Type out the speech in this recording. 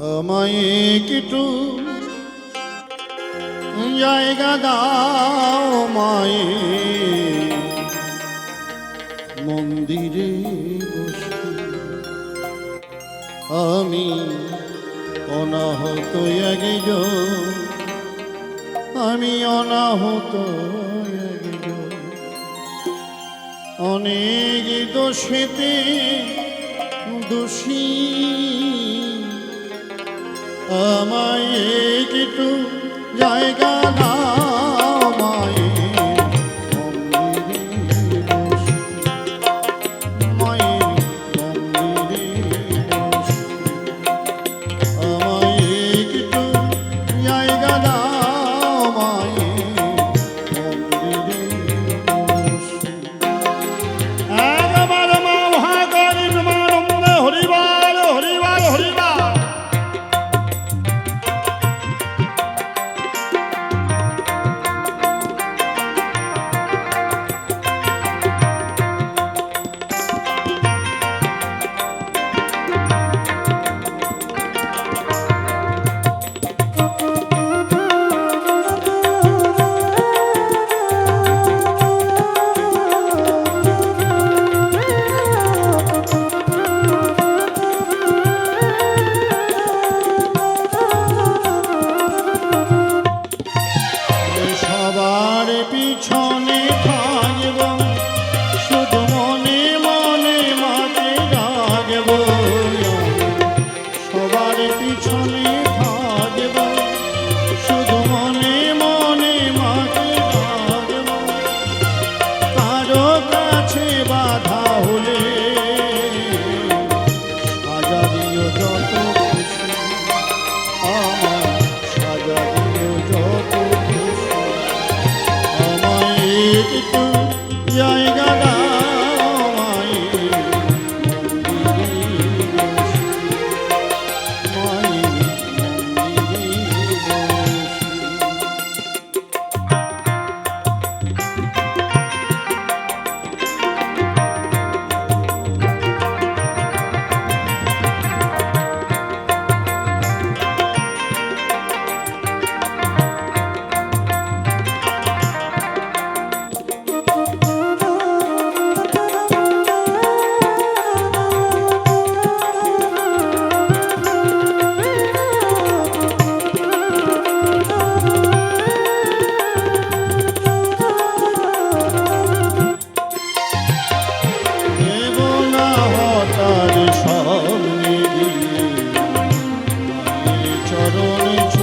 আমায় কিটু জায়গা দাও মায়ে মন্দিরে আমি অনাহত এগিজ আমি অনাহত অনেক দোষিতে দোষী। আমায় একটু জায়গা না পিছনে থাকব মনে মনে সবার পিছনে চরণ